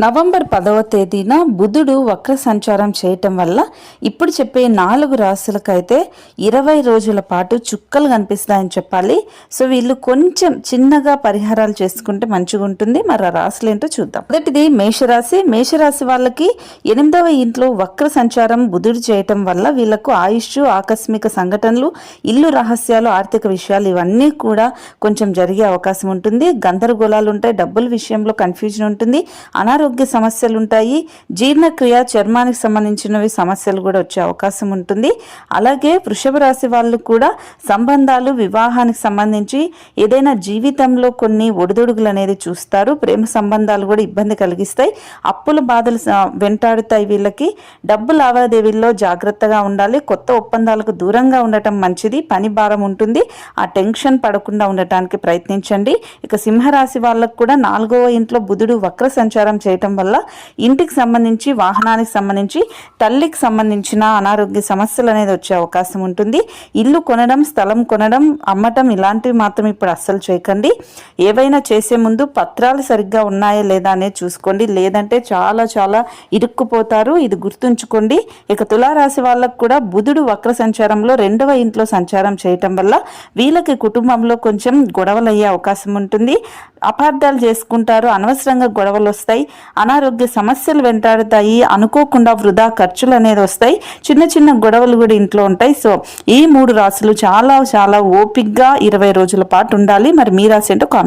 November పదవ తేదీన బుధుడు వక్ర సంచారం చేయటం వల్ల ఇప్పుడు చెప్పే నాలుగు రాశులకైతే ఇరవై రోజుల పాటు చుక్కలు కనిపిస్తాయని చెప్పాలి. సో వీళ్ళు కొంచెం చిన్నగా పరిహారాలు చేసుకుంటే మంచిగా ఉంటుంది. మరి ఆ రాశులు ఏంటో చూద్దాం. మొదటిది మేషరాశి. మేషరాశి వాళ్ళకి ఎనిమిదవ ఇంట్లో వక్ర సంచారం బుధుడు చేయటం వల్ల వీళ్ళకు ఆయుష్ ఆకస్మిక సంఘటనలు ఇల్లు రహస్యాలు ఆర్థిక విషయాలు ఇవన్నీ కూడా కొంచెం జరిగే అవకాశం ఉంటుంది. గందరగోళాలు ఉంటాయి. డబ్బుల విషయంలో కన్ఫ్యూజన్ ఉంటుంది. అనారోగ్య సమస్యలు ఉంటాయి జీర్ణక్రియ చర్మానికి సంబంధించినవి సమస్యలు కూడా వచ్చే అవకాశం ఉంటుంది. అలాగే వృషభ రాశి వాళ్ళు కూడా సంబంధాలు వివాహానికి సంబంధించి ఏదైనా జీవితంలో కొన్ని ఒడిదుడుగులు అనేది చూస్తారు. ప్రేమ సంబంధాలు కూడా ఇబ్బంది కలిగిస్తాయి. అప్పుల బాధలు వెంటాడుతాయి వీళ్ళకి. డబ్బు లావాదేవీల్లో జాగ్రత్తగా ఉండాలి. కొత్త ఒప్పందాలకు దూరంగా ఉండటం మంచిది. పని భారం ఉంటుంది. ఆ టెన్షన్ పడకుండా ఉండటానికి ప్రయత్నించండి. ఇక సింహరాశి వాళ్ళకు కూడా నాలుగవ ఇంట్లో బుధుడు వక్ర సంచారం చేయటం వల్ల ఇంటికి సంబంధించి వాహనానికి సంబంధించి తల్లికి సంబంధించిన అనారోగ్య సమస్యలు అనేది వచ్చే అవకాశం ఉంటుంది. ఇల్లు కొనడం స్థలం కొనడం అమ్మటం ఇలాంటివి మాత్రం ఇప్పుడు అస్సలు చేయకండి. ఏవైనా చేసే ముందు పత్రాలు సరిగ్గా ఉన్నాయా లేదా అనేది చూసుకోండి. లేదంటే చాలా చాలా ఇరుక్కుపోతారు. ఇది గుర్తుంచుకోండి. ఇక తులారాశి వాళ్ళకు కూడా బుధుడు వక్ర సంచారంలో రెండవ ఇంట్లో సంచారం చేయటం వల్ల వీళ్ళకి కుటుంబంలో కొంచెం గొడవలు అయ్యే అవకాశం ఉంటుంది. అపార్థాలు చేసుకుంటారు అనవసరంగా గొడవలు వస్తాయి అనారోగ్య సమస్యలు వెంటాడుతాయి అనుకోకుండా వృధా ఖర్చులు అనేది వస్తాయి చిన్న చిన్న గొడవలు కూడా ఇంట్లో ఉంటాయి. సో ఈ మూడు రాశులు చాలా చాలా ఓపిగ్గా ఇరవై రోజుల పాటు ఉండాలి. మరి మీ రాశి ఏంటో కామెంట్